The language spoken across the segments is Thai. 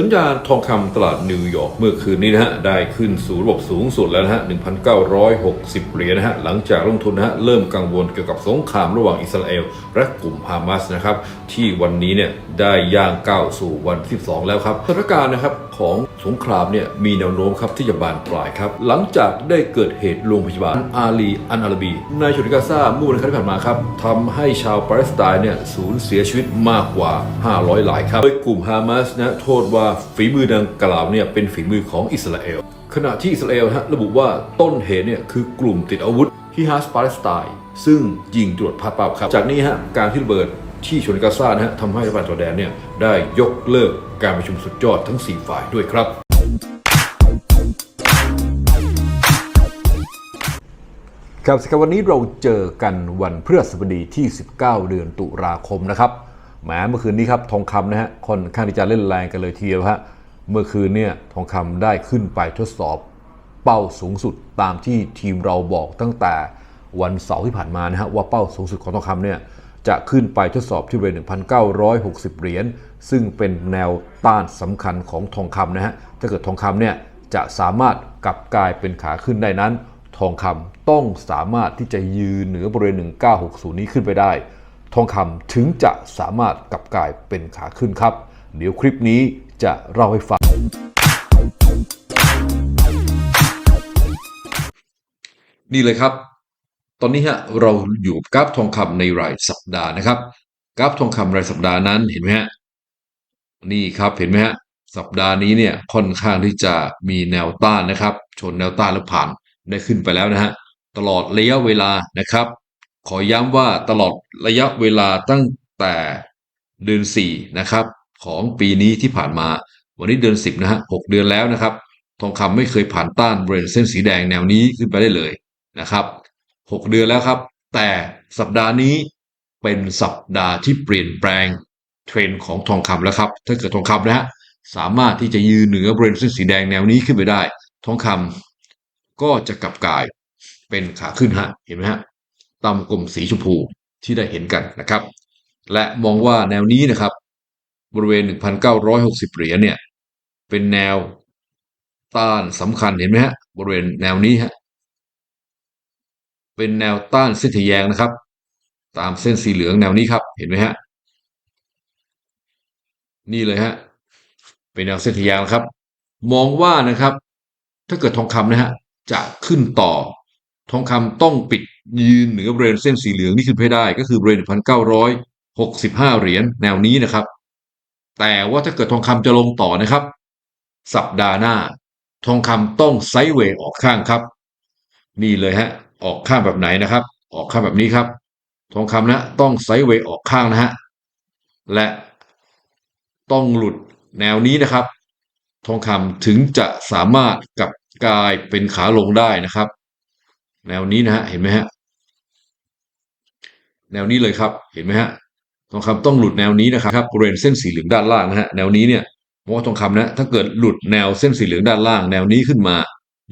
สัญญาณทองคำตลาดนิวยอร์กเมื่อคืนนี้นะฮะได้ขึ้นสู่ระบบสูงสุดแล้วนะฮะ 1,960 เหรียญนะฮะ หลังจากลงทุนนะฮะ เริ่มกังวลเกี่ยวกับสงครามระหว่างอิสราเอล และกลุ่มฮามาสนะครับ ที่วันนี้เนี่ยได้ย่างก้าวสู่วันที่12แล้วครับสถานการณ์นะครับของสงครามเนี่ยมีแนวโน้มครับที่จะบานปลายครับ หลังจากได้เกิดเหตุโรงพยาบาลอาลีอันอาราบี ในฉนกาซาเมื่อวันคารที่ผ่านมาครับทำให้ชาวปาเลสไตน์เนี่ยสูญเสียชีวิตมากกว่า 500รายครับโดยกลุ่มฮามาสนะโทษว่าฝีมือดังกล่าวเนี่ยเป็นฝีมือของอิสราเอล ขณะที่อิสราเอลนะฮะระบุว่าต้นเหตุเนี่ยคือกลุ่มติดอาวุธฮิฮัสปาเลสไตน์ซึ่งยิงตรวจพัดเปล่าครับ จากนี้ฮะการที่ระเบิดที่ชนกาซานะฮะทำให้รัฐบาลจอร์แดนเนี่ยได้ยกเลิกการประชุมสุดยอดทั้ง 4 ฝ่ายด้วยครับ ครับสิครับวันนี้เราเจอกันวันพฤหัสบดีที่ 19 เดือนตุลาคมนะครับ แหมเมื่อคืนนี้ครับทองคำนะฮะค่อนข้างที่จะเล่นแรงกันเลยทีเดียวฮะเมื่อคืนเนี่ยทองคำได้ขึ้นไปทดสอบเป้าสูงสุดตามที่ทีมเราบอกตั้งแต่วันเสาร์ที่ผ่านมานะฮะว่าเป้าสูงสุดของทองคำเนี่ยจะขึ้นไปทดสอบที่บริเวณ1,960 เหรียญซึ่งเป็นแนวต้านสำคัญของทองคำนะฮะถ้าเกิดทองคำเนี่ยจะสามารถกลับกลายเป็นขาขึ้นได้นั้น ทองคำต้องสามารถที่จะยืนเหนือบริเวณ 1960 นี้ขึ้นไปได้ ทองคำถึงจะสามารถกลับกลายเป็นขาขึ้นครับ เดี๋ยวคลิปนี้จะเล่าให้ฟัง นี่เลยครับ ตอนนี้ฮะเราอยู่กราฟทองคำในรายสัปดาห์นะครับ กราฟทองคำรายสัปดาห์นั้นเห็นไหมฮะนี่ครับเห็นไหมฮะสัปดาห์นี้เนี่ยค่อนข้างที่จะมีแนวต้านนะครับ ชนแนวต้านแล้วผ่านได้ขึ้นไปแล้วนะฮะตลอดระยะเวลานะครับ ขอย้ำว่าตลอดระยะเวลาตั้งแต่เดือน 4 นะครับ ของปีนี้ที่ผ่านมา วันนี้เดือน 10 นะฮะ 6 เดือนแล้วนะครับ ทองคำไม่เคยผ่านต้านบริเวณเส้นสีแดงแนวนี้ขึ้นไปได้เลยนะครับ 6 เดือนแล้วครับ แต่สัปดาห์นี้เป็นสัปดาห์ที่เปลี่ยนแปลงเทรนด์ของทองคำแล้วครับ ถ้าเกิดทองคำนะฮะ สามารถที่จะยืนเหนือบริเวณเส้นสีแดงแนวนี้ขึ้นไปได้ ทองคำก็จะกลับกลายเป็นขาขึ้นฮะ เห็นไหมฮะ ตามกลมสีชมพูที่ได้เห็นกันนะครับ และมองว่าแนวนี้นะครับ บริเวณ 1,960 เหรียญเนี่ยเป็นแนวต้านสำคัญเห็นไหมฮะบริเวณแนวนี้ฮะเป็นแนวต้านเส้นทแยงนะครับ ตามเส้นสีเหลืองแนวนี้ครับ เห็นไหมฮะนี่เลยฮะเป็นแนวเส้นทแยงครับ มองว่านะครับ ถ้าเกิดทองคำนะฮะจะขึ้นต่อ ทองคำต้องปิด ยืนเหนือบริเวณเส้นสีเหลืองนี่ขึ้นไปได้ ก็คือบริเวณ1,965เหรียญแนวนี้นะครับ แต่ว่าถ้าเกิดทองคำจะลงต่อนะครับ สัปดาห์หน้า ทองคำต้องไซด์เวย์ออกข้างครับ นี่เลยฮะ ออกข้างแบบไหนนะครับ ออกข้างแบบนี้ครับ ทองคำนะต้องไซด์เวย์ออกข้างนะฮะและต้องหลุดแนวนี้นะครับ ทองคำถึงจะสามารถกลับกลายเป็นขาลงได้นะครับ แนวนี้นะฮะเห็นไหมฮะ แนวนี้เลยครับ เห็นไหมฮะทองคำต้องหลุดแนวนี้นะครับบริเวณเส้นสีเหลืองด้านล่างนะฮะแนวนี้เนี่ยเพราะว่าทองคำนะถ้าเกิดหลุดแนวเส้นสีเหลืองด้านล่าง แนวนี้ขึ้นมา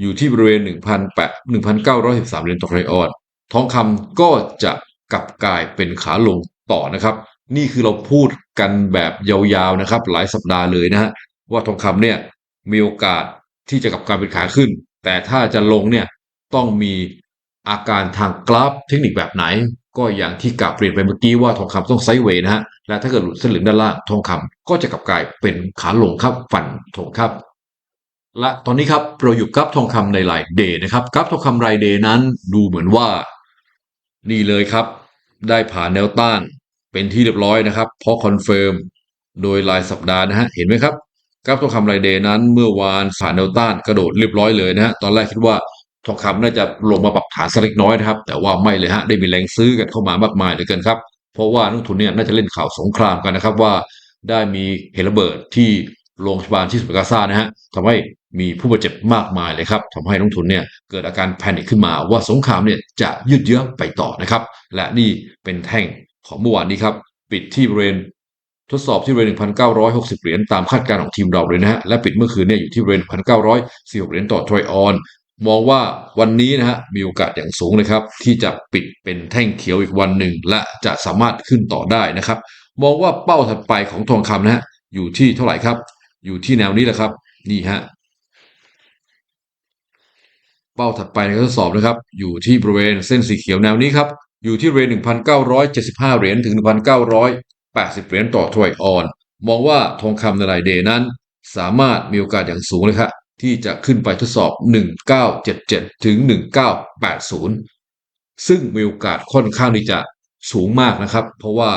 อยู่ที่บริเวณ 1 8 1,913เหรียญต่อไทรออนทองคำก็จะกลับกลายเป็นขาลงต่อนะครับ นี่คือเราพูดกันแบบยาวๆนะครับ หลายสัปดาห์เลยนะฮะว่าทองคำเนี่ยมีโอกาสที่จะกลับกลายเป็นขาขึ้น แต่ถ้าจะลงเนี่ยต้องมีอาการทางกราฟเทคนิคแบบไหน ก็อย่างที่กลับเรียนไปเมื่อกี้ว่าทองคำต้องไซด์เวย์นะฮะและถ้าเกิดหลุดเส้นเหลืองด้านล่างทองคำก็จะกลับกลายเป็นขาลงครับฝันทองครับ และตอนนี้ครับเราอยู่กับทองคำในรายเดย์นะครับกราฟทองคำรายเดย์นั้นดูเหมือนว่านี่เลยครับ ได้ผ่านแนวต้านเป็นที่เรียบร้อยนะครับ เพราะคอนเฟิร์มโดยรายสัปดาห์นะฮะเห็นไหมครับกราฟทองคำรายเดย์นั้นเมื่อวานผ่านแนวต้านกระโดดเรียบร้อยเลยนะฮะตอนแรกคิดว่า ทองคำน่าจะลงมาปรับฐานสักเล็กน้อยนะครับ แต่ว่าไม่เลยฮะได้มีแรงซื้อกันเข้ามามากมายเหลือเกินครับ เพราะว่านักทุนเนี่ยน่าจะเล่นข่าวสงครามกันนะครับว่าได้มีเหตุระเบิดที่โรงพยาบาลที่สุกาซานะฮะทำให้มีผู้บาดเจ็บมากมายเลยครับทำให้นักทุนเนี่ยเกิดอาการแพนิคขึ้นมาว่าสงครามเนี่ยจะยืดเยื้อไปต่อนะครับ และนี่เป็นแท่งของเมื่อวานนี้ครับ ปิดที่บริเวณทดสอบที่บริเวณ1,960 เหรียญตามคาดการณ์ของทีมเราเลยนะฮะ และปิดเมื่อคืนเนี่ยอยู่ที่บริเวณ1,946เหรียญต่อทรอยออน มองว่าวันนี้นะฮะมีโอกาสอย่างสูงเลยครับ ที่จะปิดเป็นแท่งเขียวอีกวันหนึ่งและจะสามารถขึ้นต่อได้นะครับ มองว่าเป้าถัดไปของทองคำนะฮะอยู่ที่เท่าไหร่ครับ อยู่ที่แนวนี้แหละครับ นี่ฮะเป้าถัดไปในการทดสอบนะครับ อยู่ที่บริเวณเส้นสีเขียวแนวนี้ครับ อยู่ที่บริเวณ1,975 เหรียญถึง 1,980 เหรียญต่อทรอยออน มองว่าทองคำในรายเดย์นั้น สามารถมีโอกาสอย่างสูงเลยครับ ที่จะขึ้นไปทดสอบ 1977 ถึง 1980 ซึ่งมีโอกาสค่อนข้างที่จะสูงมากนะครับ เพราะว่า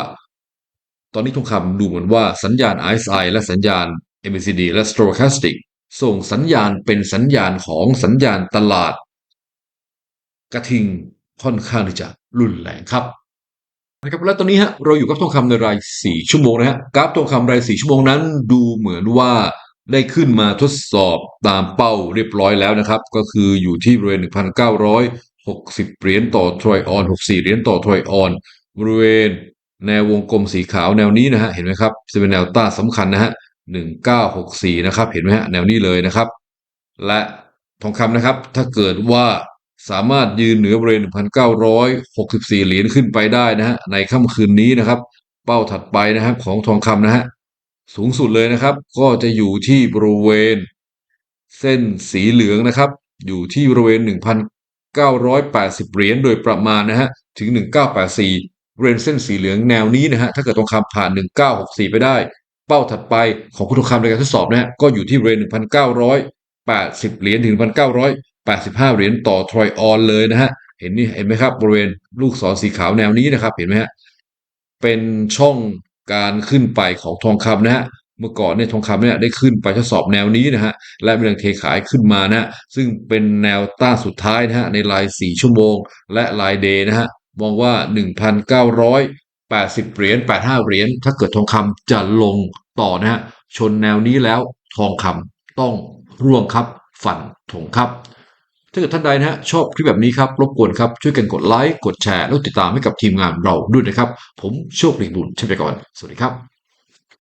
ตอนนี้ทองคำดูเหมือนว่าสัญญาณ RSI และสัญญาณ MACD และ Stochastic ส่งสัญญาณเป็นสัญญาณของสัญญาณตลาด กระทิงค่อนข้างที่จะรุนแรงครับนะครับและตอนนี้ฮะเราอยู่กับทองคำในราย 4 ชั่วโมงนะฮะกราฟทองคำราย 4 ชั่วโมงนั้น ดูเหมือนว่า ได้ขึ้นมาทดสอบตามเป้าเรียบร้อยแล้วนะครับ ก็คืออยู่ที่บริเวณ 1,960 เหรียญต่อทรอยออน 64 เหรียญต่อทรอยออน บริเวณแนววงกลมสีขาวแนวนี้นะฮะเห็นไหมครับจะเป็นแนวต้านสำคัญนะฮะ 1964 นะครับ เห็นไหมฮะแนวนี้เลยนะครับ และทองคำนะครับ ถ้าเกิดว่าสามารถยืนเหนือบริเวณ 1,964 เหรียญขึ้นไปได้นะฮะในค่ำคืนนี้นะครับ เป้าถัดไปนะครับของทองคำนะฮะ สูงสุดเลยนะครับ ก็จะอยู่ที่บริเวณ เส้นสีเหลืองนะครับ อยู่ที่บริเวณ 1,980 เหรียญโดยประมาณนะฮะถึง 1984บริเวณเส้นสีเหลืองแนวนี้นะฮะถ้าเกิดทองคำผ่าน 1964 ไปได้ เป้าถัดไปของคุณทองคำในการทดสอบนะฮะก็อยู่ที่บริเวณ 1,980 เหรียญถึง 1,985 เหรียญต่อทรอยออนเลยนะฮะเห็นนี่เห็นไหมครับบริเวณลูกศรสีขาวแนวนี้นะครับ เห็นไหมฮะเป็นช่อง การขึ้นไปของทองคำนะฮะเมื่อก่อนเนี่ยทองคำเนี่ยได้ขึ้นไปทดสอบแนวนี้นะฮะและมีแรงเทขายขึ้นมานะซึ่งเป็นแนวต้านสุดท้ายนะฮะในราย 4 ชั่วโมง และรายเดย์นะฮะมองว่า 1,980 เหรียญ85 เหรียญถ้าเกิดทองคำจะลงต่อนะฮะชนแนวนี้แล้วทองคำต้องร่วงครับ ฝันถงครับ ถ้าเกิดท่านใดนะฮะชอบคลิปแบบนี้ครับรบกวนครับช่วยกันกดไลค์กดแชร์แล้วติดตามให้กับทีมงานเราด้วยนะครับ ผมโชคดีบุญเช่นไปก่อน สวัสดีครับ